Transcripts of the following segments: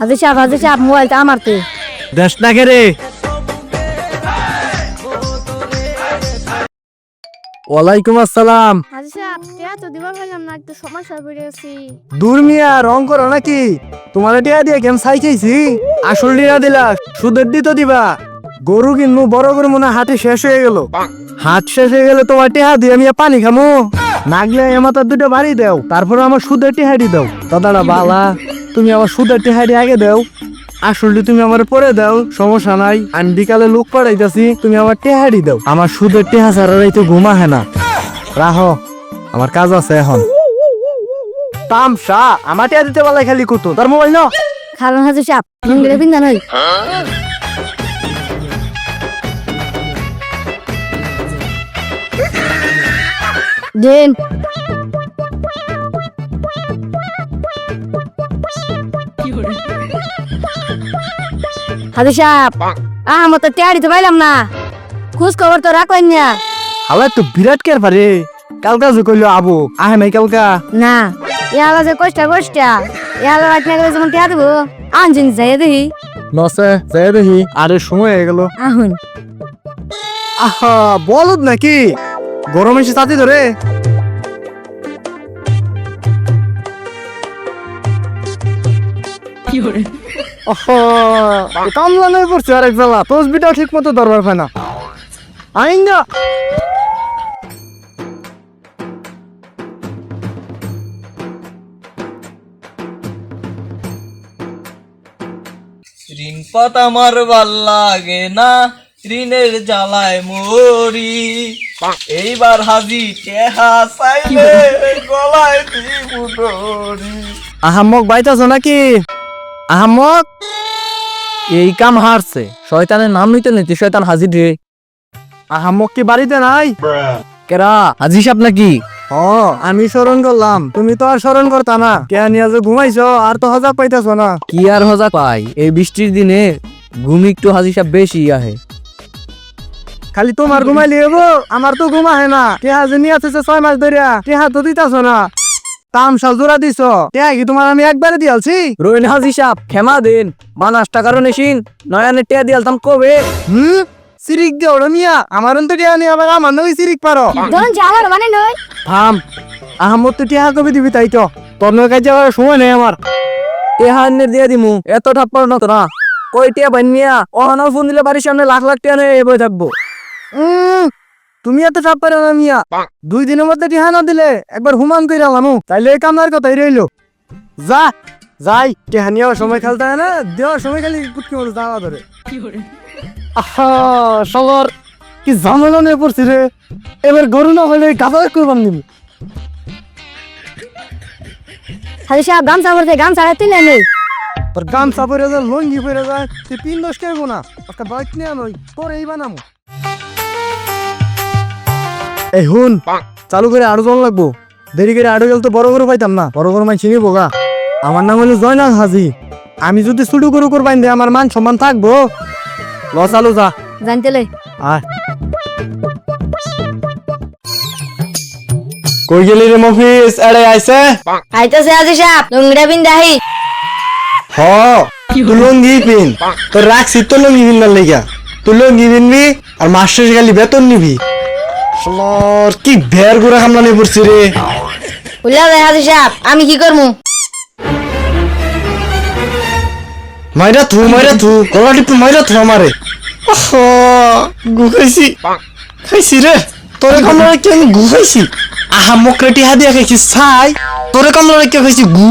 হাজি সাহেব হাজি সাহেব মোবাইলটা আমার তো। দেশ না রে ওয়ালাইকুম আসসালাম। হাজি সাহেব টিয়া তো দিবার পাইলাম না একটু সমস্যা পড়ে আছি। দূর মিয়া রং করো নাকি? তোমার টিয়া দিয়ে সাই খাইছি আসল টিয়া দিলা সুদের দিত দিবা। গরু কিনবো বড় গরু মনে হাটে শেষ হয়ে গেল। হাট শেষ হয়ে গেলে তোমার টিহা দিয়ে আমি পানি খামো। নাগলে আমার তো দুটো বাড়ি দাও তারপরে আমার সুদের টিহাড়ি দাও। দাদাটা বালা। তুমি আমার সুদের টিহাড়ি আগে দাও। আসলে তুমি আমার পরে দাও, সমস্যা নাই। আমি বিকালে লোক পড়াইতেছি তুমি আমার টেহাড়ি দাও। আমার সুদের টেহা ছাড়াই তো ঘুমা না। রাহো, আমার কাজ আছে এখন। তামসা, আমার টেহা দিতে পারলে খালি কুতো? তোর মোবাইল ন খালন হাজি সাহেব লুঙ্গিরে পিন্দা নই। দিন। হাজি সাহেব আমার তো টিয়াড়ি তো পাইলাম না। খোঁজ খবর তো রাখলেন না? হালা তো বিরাট কেয়ার পারে কালকা যে কইলো আবু আহে নাই কালকা। না ইয়ালা যে কষ্টা কষ্টা ইয়ালা রাত না গেলে যেমন টিয়া দেবো। আনজিন যাই দেখি নসে যাই দেখি আরে সময় হয়ে গেল। আহুন। আহা বলদ নাকি? গরম এসে তাতে ধরে কামলা নয় পড়ছে আরেক জ্বালা তসবিটাও ঠিক মতো দরবার পায় না। আইন না ঋণ পাত আমার ভালো লাগে না ঋণের জ্বালায় মরি। এইবার হাজি টেহা চাইলে গলায় দিব আহাম্মক বাইতাছ নাকি? আহাম্মক এই কাম হারছে। শয়তানের নাম নিতে নিতে শয়তান হাজির রে। আহাম্মক কি বাড়িতে নাই? কেরা? হাজি সাহেব নাকি? ও আমি স্মরণ করলাম। তুমি তো আর স্মরণ করতা না। কে নিয়ে যে ঘুমাইছো আর তো হজা পাইতাছ না। কি আর হজা পাই? এই বৃষ্টির দিনে ঘুম একটু হাজি সাহেব বেশি আহে। খালি তোমার ঘুমাইলি হব আমার তো ঘুমা হয় না। কে হাজে নিয়ে আছে ছয় মাস ধরিয়া কে হাত দিতাছ না? তামসা জোড়া দিছ। কে কি তোমার আমি একবারে দিয়ালছি? রোহিন হাজি সাহেব ক্ষমা দিন। বানাস টাকার নেশিন নয়ানে টিয়া দিয়ালতাম কবে? হুম? সিরিক দিয়ে ওড়ো মিয়া আমার তো টিয়া নিয়ে আবার আমার নই সিরিক পারো। ধরুন যে মানে নয়। থাম আহমদ তো টিহা কবি দিবি তাই তো? তোর নয় কাজে আবার সময় নেই আমার। টিয়া এনে দিয়ে দিমু এত ঠাপ্পর না তো না। কই টিয়া বান মিয়া অহানার ফোন দিলে বাড়ির সামনে লাখ লাখ টিয়া নিয়ে বই থাকব। উম, তুমি এত চাপ পারো না মিয়া। দুই দিনের মধ্যে টিহা না দিলে একবার হুমান করে আলামু। তাইলে এই কামনার কথাই রইল। যা যাই টিহা নিয়ে সময় খেলতে হয় না? দেওয়ার সময় খালি পুটকি মতো দাঁড়া ধরে। আহা সবার কি ঝামেলা নিয়ে পড়ছি রে। এবার গরু না হলে গাদা করবাম নিবি হাজি সাহেব গামছা পড়তে গামছা তুলে নেই। তোর গামছা পরে যায় লঙ্গি পরে যায় তুই পিন দোষ কেবো না। একটা বাইক নিয়ে নই তোর এই বানামো। এই হুন চালু করে আরও জল লাগবো। দেরি করে আরও গেল তো বড় গরু পাইতাম না। বড় গরু মাই চিনি বোগা আমার নাম হলো জয়নাল হাজি। আমি যদি ছোট গরু করবাইন দে আমার মান সম্মান থাকব। ল চালু যা। জানতেলে আয়। কই গেলি রে মফিস এড়ে আইছে? আইতাছে হাজি সাহেব লুঙ্গিরে পিন্দা আহি হ তুই লুঙ্গি পিন। তোর রাখছি তো লুঙ্গি পিন্দার লেগা তুই লুঙ্গি পিনবি আর মাস্টার গালি বেতন নিবি। শালার কি ভের গুড়া কামলানি পড়ছি রে। উল্লা যায় হাজি সাহেব আমি কি করমু? মাইরা থু মাইরা থু গলা টিপে মাইরা থু আমারে। গু খাইছি খাইছি রে। তোরে কামলা কি আমি গু খাইছি? আহা মকরেটি হাদিয়া খাইছি ছাই। তোরে কামলা কি খাইছি গু।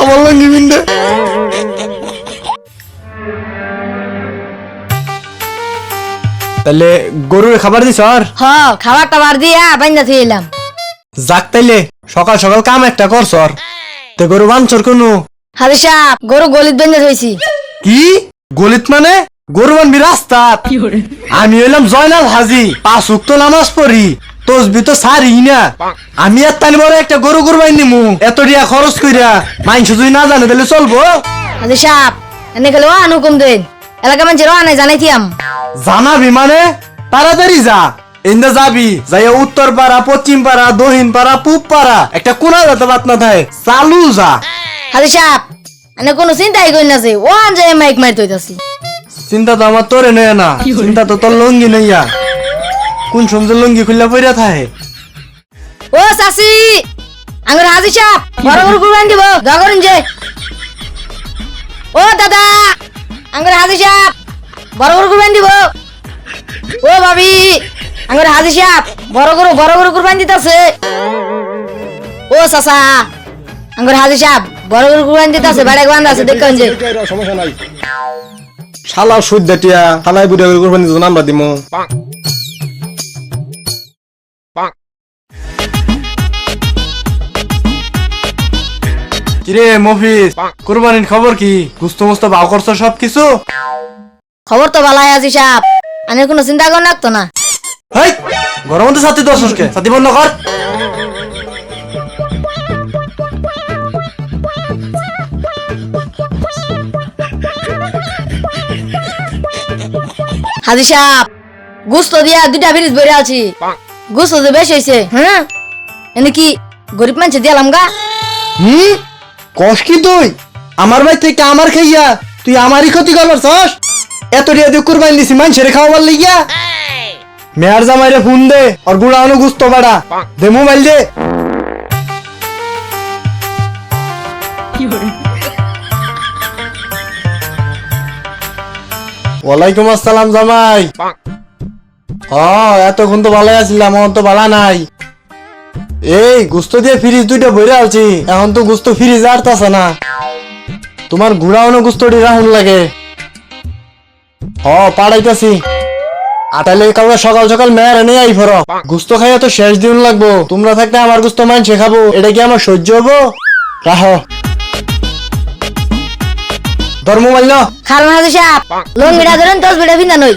আমার লঙ্গি বিন্দে তাহলে গরুর খাবার দিছ আর? হ খাবার টাবার দিয়া বাইন্দা থইলাম যাক তাইলে সকাল সকাল কাম একটা কর সর তে গরু বানছর কোনো? হাজি সাহেব গরু গলিত বাইন্দা থইছি। কি? গলিত মানে? গরু বানবি রাস্তাত? আমি হইলাম জয়নাল হাজি পাঁচ উক্ত নামাজ পড়ি তসবি তো সারি না। আমি আর তানি বড় একটা গরু কুরবাই নিমু। এত দিয়া খরচ কইরা মাইনস যদি না জানে তাহলে চলবো? হাজি সাহেব এনে খেলে হুকুম দেন। এলাকা মানুষের ওয়ানে জানাইতিয়াম জানাবি মানে তাড়াতাড়ি যা। ইন্দা যাবি যাইয়া উত্তর পাড়া পশ্চিম পাড়া দক্ষিণ পাড়া পূব পাড়া একটা কোনা যাতে বাত না থাকে চালু যা। হাজি সাহেব আমি কোনো চিন্তাই করি না যে ওয়ান যে মাইক মারি তৈতাছি চিন্তা তো আমার তোরে নয় না চিন্তা তো তোর লঙ্গি নইয়া কোন সময় লঙ্গি খুললা পইরা থাকে। ও চাচি আঙ্গুর হাজি সাহেব বড় বড় কুরবান দিব দগরিন যে। ও দাদা আঙ্গুর হাজি সাহেব বড় কুরবান দিব। ও ভাবি আঙ্গুর হাজি সাহেব বড় বড় বড় বড় কুরবান দিতেছে। ও চাচা হাজি সাহেব বড় কুরবান দিতেছে বাড়ি বান্ধা আছে দেখুন যে। শালা সুদ টিয়া শালাই বুড়া কোরবানি দিমু। কিরে মফিস কোরবানির খবর কি? গুস্ত মুস্ত বাও করছ সব কিছু খবর তো ভালাই হাজি সাহেব আমি কোনো চিন্তা কর লাগতো না। হেই গরম তো সাথে দশ কে? সাথে বন্ধ কর। হাজি সাহেব গুস্ত দিয়া দুইটা ফ্রিজ ভরে আছি। গুস্ত তো বেশ হয়েছে হ্যাঁ? এনে কি গরিব মানুষ দিয়ালাম গা? হুম? কস কি তুই? আমার ভাই থেকে আমার খাইয়া তুই আমারই ক্ষতি করবার চাস? এত রিয়া দিয়ে কুরবানি দিছি মানুষের খাওয়াবার লাগিয়া। মেয়ার জামাইরে ফোন দে আর গুড়া অনেক গুস্ত বাড়া। দে মোবাইল দে। ওয়ালাইকুম আসসালাম জামাই। হ এতক্ষণ তো ভালো আছিলাম এখন তো ভালো নাই। এই গুস্ত দিয়ে ফ্রিজ দুইটা বইরে আলছি এখন তো গুস্ত ফ্রিজ আরতাছে না। তোমার ঘুরাওনো গুস্তটি রাহুল লাগে। হ পাড়াইতাছি। আটাইলে কালকে সকাল সকাল মেয়ার এনে আই ফর। গুস্ত খাইয়া তো শেষ দিন লাগবো। তোমরা থাকলে আমার গুস্ত মান শেখাবো এটা কি আমার সহ্য হব রাহ। ধর্ম মাইল খালমা সাপ। লং লঙ্গিটা ধরেন দশ ভিন্দা নই।